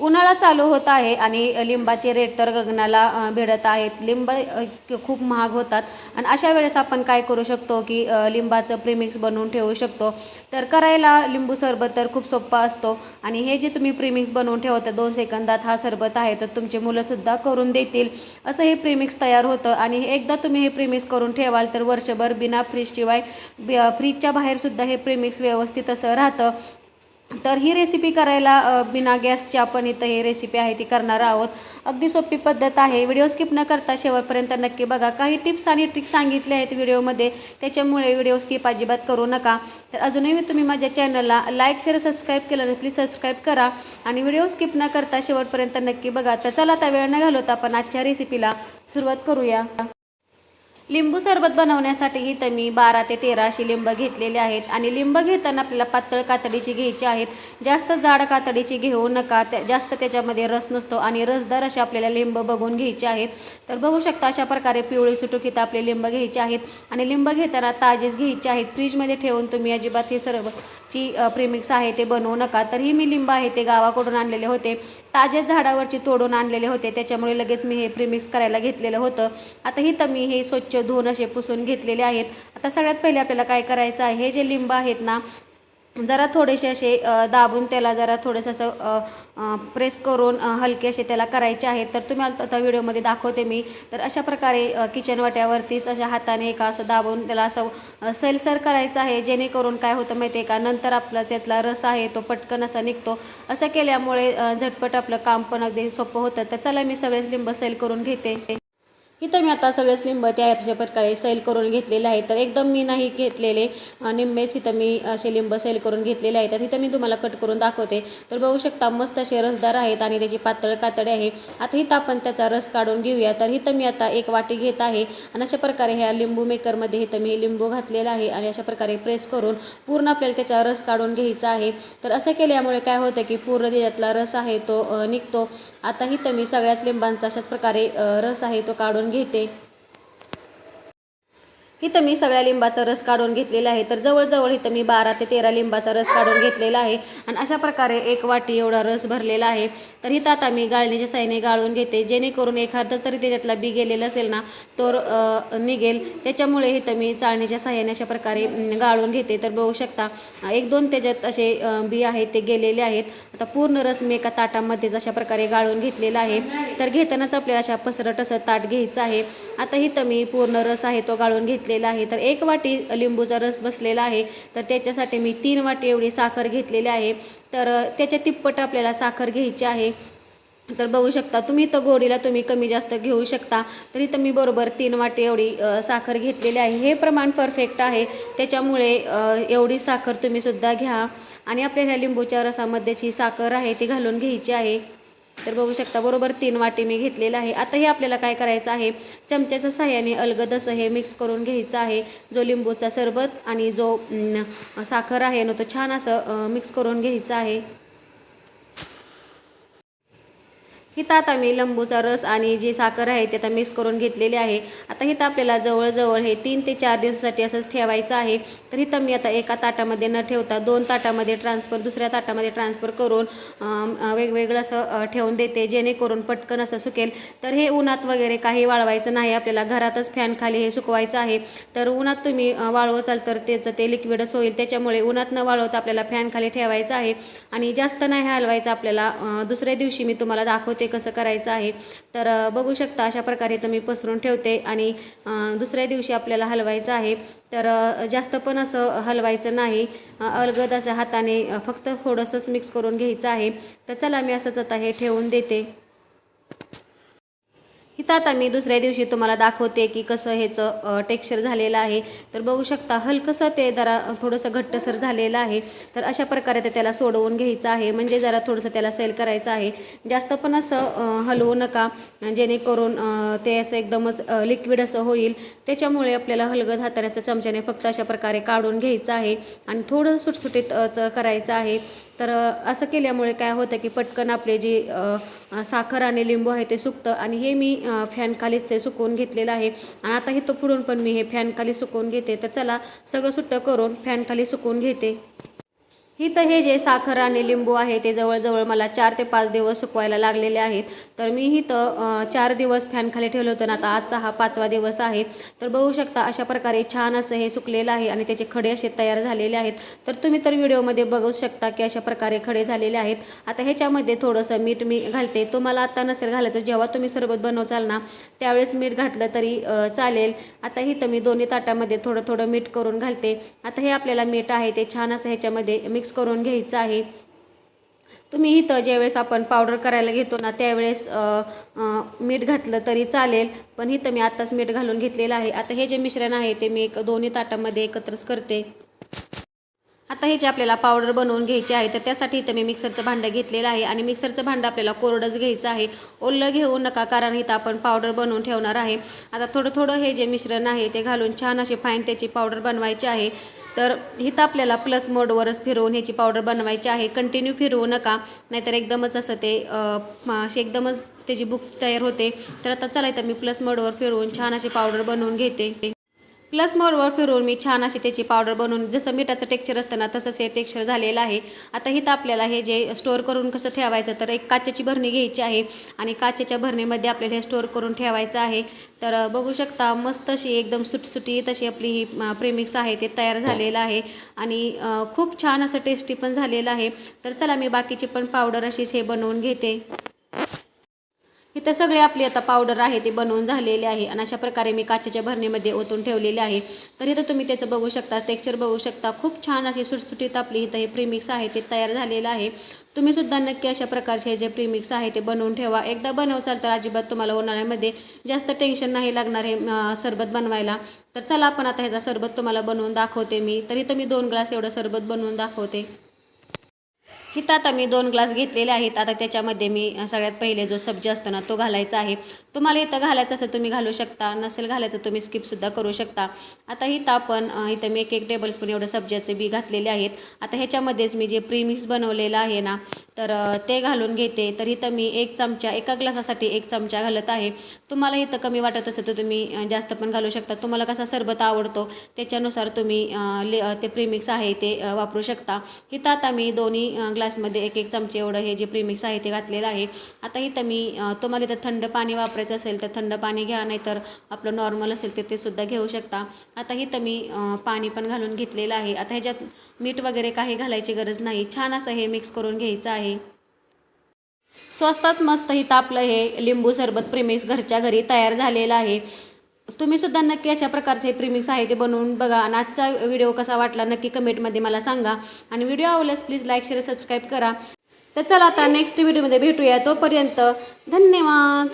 उन्हाळा चालू होत आहे आणि लिंबाचे रेट तर गगनाला भिडत आहेत. लिंब खूप महाग होतात. आणि अशा वेळेस आपण काय करू शकतो की लिंबाचं प्रीमिक्स बनवून ठेवू शकतो? तर करायला लिंबू सरबत तर खूप सोप्पा असतो. आणि हे जे तुम्ही प्रीमिक्स बनवून ठेवता दोन सेकंदात हा सरबत आहे तर तुमचे मुलंसुद्धा करून देतील. असं हे प्रीमिक्स तयार होतं. आणि एकदा तुम्ही हे प्रीमिक्स करून ठेवाल तर वर्षभर बिना फ्रीजशिवाय फ्रीजच्या बाहेरसुद्धा हे प्रीमिक्स व्यवस्थित असं राहतं. तर ही रेसिपी करायला बिना गॅसची आपण इथं ही रेसिपी आहे ती करणार आहोत. अगदी सोपी पद्धत आहे. व्हिडिओ स्किप न करता शेवटपर्यंत नक्की बघा. काही टिप्स आणि ट्रिक्स सांगितले आहेत व्हिडिओमध्ये त्याच्यामुळे व्हिडिओ स्किप अजिबात करू नका. तर अजूनही तुम्ही माझ्या चॅनलला लाईक शेअर सबस्क्राईब केलं नाही प्लीज सबस्क्राईब करा. आणि व्हिडिओ स्किप न करता शेवटपर्यंत नक्की बघा. तर चला आता वेळ न घालवता आपण आजच्या रेसिपीला सुरुवात करूया. लिंबू सरबत बनवण्यासाठीही तर मी बारा ते तेरा अशी लिंब घेतलेले आहेत आणि लिंब घेताना आपल्याला पातळ कातडीची घ्यायची आहेत. जास्त जाड कातडीची घेऊ नका त्या जास्त त्याच्यामध्ये रस नसतो आणि रसदार असे आपल्याला लिंब बघून घ्यायचे आहेत. तर बघू शकता अशा प्रकारे पिवळी चुटुकीत आपले लिंब घ्यायचे आहेत आणि लिंब घेताना ताजेच घ्यायचे आहेत. फ्रीजमध्ये ठेवून तुम्ही अजिबात हे सरबतची प्रेमिक्स आहे ते बनवू नका. तर ही मी लिंब आहे ते गावाकडून आणलेले होते. ताजेच झाडावरची तोडून आणलेले होते. त्याच्यामुळे लगेच मी हे प्रिमिक्स करायला घेतलेलं होतं. आता ही तर मी हे स्वच्छ धुवून असे पुसून घेतलेले आहेत. आता सगळ्यात पहिले आपल्याला काय करायचं आहे? हे जे लिंब आहेत ना जरा थोडेसे असे दाबून त्याला जरा थोडंसं असं प्रेस करून हलके असे त्याला करायचे आहेत. तर तुम्ही आता व्हिडिओमध्ये दाखवते मी. तर अशा प्रकारे किचन वाट्यावरतीच अशा हाताने एका असं दाबून त्याला असं सैलसर करायचं आहे. जेणेकरून काय होतं माहिती आहे का? नंतर आपला त्यातला रस आहे तो पटकन असा निघतो. असं केल्यामुळे झटपट आपलं काम पण अगदी सोपं होतं. तर चला मी सगळेच लिंब सैल करून घेते. इथं मी आता सगळेच लिंब ते आहेत अशा प्रकारे सैल करून घेतलेले आहेत. तर एकदम मी नाही घेतलेले निंबेच निम्मेच इथं मी असे लिंब सैल करून घेतलेले आहेत. तर इथं मी तुम्हाला कट करून दाखवते. तर बघू शकता मस्त असे रसदार आहेत आणि त्याची पातळ कातडी आहे. आता इथं आपण त्याचा रस काढून घेऊया. तर इथं मी आता एक वाटी घेत आहे आणि अशा प्रकारे ह्या लिंबू मेकरमध्ये इथं मी लिंबू घातलेला आहे आणि अशा प्रकारे प्रेस करून पूर्ण आपल्याला त्याचा रस काढून घ्यायचा आहे. तर असं केल्यामुळे काय होतं की पूर्ण त्याच्यातला रस आहे तो निघतो. आता इथं मी सगळ्याच लिंबांचा अशाच प्रकारे रस आहे तो काढून घेते. इथं मी सगळ्या लिंबाचा रस काढून घेतलेला आहे. तर जवळजवळ इथं मी बारा ते तेरा लिंबाचा रस काढून घेतलेला आहे. आणि अशा प्रकारे एक वाटी एवढा रस भरलेला आहे. तर इथं आता मी गाळणीच्या साईने गाळून घेते. जेणेकरून एखादा तरी त्याच्यातला बी गेलेला असेल ना तर निघेल. त्याच्यामुळे इथं मी चाळणीच्या साह्याने अशा प्रकारे गाळून घेते. तर बघू शकता एक दोन त्याच्यात असे बी आहेत ते गेलेले आहेत. आता पूर्ण रस मी एका ताटामध्येच अशा प्रकारे गाळून घेतलेला आहे. तर घेतानाच आपल्याला अशा पसरट असं ताट घ्यायचं आहे. आता इथं मी पूर्ण रस आहे तो गाळून घेतला घेतलेला आहे. तर एक वाटी लिंबूचा रस बसलेला आहे. तर त्याच्यासाठी मी तीन वाटी एवढी साखर घेतलेली आहे. तर त्याच्या तिप्पट आपल्याला साखर घ्यायची आहे. तर बघू शकता तुम्ही तर गोडीला तुम्ही कमी जास्त घेऊ शकता. तरी तर मी बरोबर तीन वाटी एवढी साखर घेतलेली आहे. हे प्रमाण परफेक्ट आहे. त्याच्यामुळे एवढी साखर तुम्ही सुद्धा घ्या. आणि आपल्या ह्या लिंबूच्या रसामध्ये जी साखर आहे ती घालून घ्यायची आहे. तर बघू शकता बरोबर तीन वाटी मी घेतलेलं आहे. आता हे आपल्याला काय करायचं आहे? चमच्याच्या साह्याने अलगद असं हे मिक्स करून घ्यायचं आहे. जो लिंबूचा सरबत आणि जो साखर आहे ना तो छान असं मिक्स करून घ्यायचा आहे. इथं आता मी लिंबूचा रस आणि जी साखर आहे ते आता मिक्स करून घेतलेली आहे. आता इथं आपल्याला जवळजवळ हे तीन ते चार दिवसासाठी असंच ठेवायचं आहे. तर इथं मी आता एका ताटामध्ये न ठेवता दोन ताटामध्ये ट्रान्सफर दुसऱ्या ताटामध्ये ट्रान्सफर करून वेगवेगळं असं ठेवून देते जेणेकरून पटकन असं सुकेल. तर हे उन्हात वगैरे काही वाळवायचं नाही आपल्याला घरातच फॅन खाली हे सुकवायचं आहे. तर उन्हात तुम्ही वाळवचाल तर त्याचं ते लिक्विडच होईल. त्याच्यामुळे उन्हात न वाळवता आपल्याला फॅन खाली ठेवायचं आहे. आणि जास्त नाही हलवायचं आपल्याला दुसऱ्या दिवशी मी तुम्हाला दाखवते कसं करायचं आहे तर बघू शकता अशा प्रकारे तर मी पसरून ठेवते आणि दुसऱ्या दिवशी आपल्याला हलवायचं आहे तर जास्त पण असं हलवायचं नाही. अलगद असं हाताने फक्त थोडंसंच मिक्स करून घ्यायचं आहे. तर चला मी असंच आता हे ठेवून देते. इथं आता मी दुसऱ्या दिवशी तुम्हाला दाखवते की कसं ह्याचं टेक्स्चर झालेलं आहे. तर बघू शकता हलकंसं ते जरा थोडंसं घट्टसर झालेलं आहे. तर अशा प्रकारे ते त्याला सोडवून घ्यायचं आहे. म्हणजे जरा थोडंसं त्याला सेल करायचं आहे. जास्त पण असं हलवू नका. जेणेकरून ते असं एकदमच लिक्विड असं होईल. त्याच्यामुळे आपल्याला हलगत हाताण्याचं चमच्याने फक्त अशा प्रकारे काढून घ्यायचं आहे. आणि थोडं सुटसुटीत करायचं आहे. तर असं केल्यामुळे काय होतं की पटकन आपले जे साखर आणि लिंबू आहे ते सुकतं. आणि हे मी फॅनखालीच फॅन खालीच सुकवून घेतलेलं आहे. आणि आता हे तो पुढून पण मी हे फॅन खाली सुकवून घेते. तर चला सगळं सुट्टं करून फॅन खाली सुकवून घेते. इथं हे जे साखर आणि लिंबू आहे ते जवळजवळ मला चार ते पाच दिवस सुकवायला लागलेले आहेत. तर मी इथं चार दिवस फॅनखाली ठेवलं होतं ना आता आजचा हा पाचवा दिवस आहे. तर बघू शकता अशा प्रकारे छान असं हे सुकलेलं आहे आणि त्याचे खडे असे तयार झालेले आहेत. तर तुम्ही तर व्हिडिओमध्ये बघू शकता की अशा प्रकारे खडे झालेले आहेत. आता ह्याच्यामध्ये थोडंसं मीठ मी घालते. तुम्हाला आत्ता नसेल घालायचं. जेव्हा तुम्ही सरबत बनवचाल ना त्यावेळेस मीठ घातलं तरी चालेल. आता इथं मी दोन्ही ताटामध्ये थोडं थोडं मीठ करून घालते. आता हे आपल्याला मीठ आहे ते छान असं ह्याच्यामध्ये मिक्स करून घ्यायचं आहे. तुम्ही इथं ज्यावेळेस आपण पावडर करायला घेतो ना त्यावेळेस मीठ घातलं तरी चालेल. पण इथं मी आत्ताच मीठ घालून घेतलेलं आहे. आता हे जे मिश्रण आहे ते मी एक दोन्ही ताटामध्ये एकत्रच करते. आता हे जे आपल्याला पावडर बनवून घ्यायची आहे तर त्यासाठी इथं मी मिक्सरचं भांडं घेतलेलं आहे. आणि मिक्सरचं भांडं आपल्याला कोरडंच घ्यायचं आहे. ओलं घेऊ नका कारण इथं आपण पावडर बनवून ठेवणार आहे. आता थोडं थोडं हे जे मिश्रण आहे ते घालून छान अशी फाईन त्याची पावडर बनवायची आहे. तर इथं आपल्याला प्लस मोडवरच फिरवून ह्याची पावडर बनवायची आहे. कंटिन्यू फिरवू नका. नाहीतर एकदमच असं ते अशी एकदमच त्याची बुक तयार होते. तर आता चला इथं मी प्लस मोडवर फिरवून छान अशी पावडर बनवून घेते. प्लस मोरवर फिरवून मी छान अशी त्याची पावडर बनवून जसं मिठाचं टेक्चर असतं ना तसंच हे टेक्चर झालेलं आहे. आता इथं आपल्याला हे जे स्टोअर करून कसं ठेवायचं तर एक काचेची भरणी घ्यायची आहे आणि काचेच्या भरणीमध्ये आपल्याला हे स्टोअर करून ठेवायचं आहे. तर बघू शकता मस्त अशी एकदम सुटसुटी तशी आपली ही प्रेमिक्स आहे ते तयार झालेलं आहे. आणि खूप छान असं टेस्टी पण झालेलं आहे. तर चला मी बाकीची पण पावडर अशीच हे बनवून घेते. इथं सगळे आपली आता पावडर आहे ते बनवून झालेले आहे आणि अशा प्रकारे मी काचेच्या भरणीमध्ये ओतून ठेवलेले आहे. तर इथं तुम्ही त्याचं बघू शकता टेक्चर बघू शकता. खूप छान अशी सुटसुटीत आपली इथं हे प्रीमिक्स आहे ते तयार झालेलं आहे. तुम्ही सुद्धा नक्की अशा प्रकारचे जे प्रीमिक्स आहे ते बनवून ठेवा. एकदा बनवचाल तर अजिबात तुम्हाला उन्हाळ्यामध्ये जास्त टेन्शन नाही लागणार हे सरबत बनवायला. तर चला आपण आता ह्याचा सरबत तुम्हाला बनवून दाखवते मी. तर इथं मी दोन ग्लास एवढं सरबत बनवून दाखवते. इथं आता मी दोन ग्लास घेतलेले आहेत. आता त्याच्यामध्ये मी सगळ्यात पहिले जो सब्जी असतो ना तो घालायचा आहे. तुम्हाला इथं घालायचं असेल तुम्ही घालू शकता. नसेल घालायचं तुम्ही स्किपसुद्धा करू शकता. आता इथं आपण इथं मी एक एक टेबलस्पून एवढं सब्जाचे बी घातलेले आहेत. आता ह्याच्यामध्येच मी जे प्रीमिक्स बनवलेलं आहे ना तर ते घालून घेते. तर इथं मी एक चमचा एका ग्लासासाठी एक चमचा घालत आहे. तुम्हाला इथं कमी वाटत असेल तर तुम्ही जास्त पण घालू शकता. तुम्हाला कसा सरबत आवडतो त्याच्यानुसार तुम्ही ले ते प्रीमिक्स आहे ते वापरू शकता. इथं आता मी दोन्ही ग्लासमध्ये एक एक चमचे एवढं हे जे प्रीमिक्स आहे ते घातलेलं आहे. आता इथं मी तुम्हाला इथं थंड पाणी वापरायचं असेल तर थंड पाणी घ्या नाहीतर आपलं नॉर्मल असेल तर ते सुद्धा घेऊ शकता. आता इथं मी पाणी पण घालून घेतलेलं आहे. आता ह्याच्यात मीठ वगैरे काही घालायची गरज नाही. छान असं हे मिक्स करून घ्यायचं आहे. स्वस्तात मस्त इथं आपलं हे लिंबू सरबत प्रेमिक्स घरच्या घरी तयार झालेलं आहे. तुम्ही सुद्धा नक्की अशा प्रकारचे हे प्रीमिक्स आहे ते बनवून बघा. आणि आजचा व्हिडिओ कसा वाटला नक्की कमेंटमध्ये मला सांगा. आणि व्हिडिओ आवडल्यास प्लीज लाईक शेअर सबस्क्राईब करा. तर चला आता नेक्स्ट व्हिडिओमध्ये भेटूया. तोपर्यंत धन्यवाद.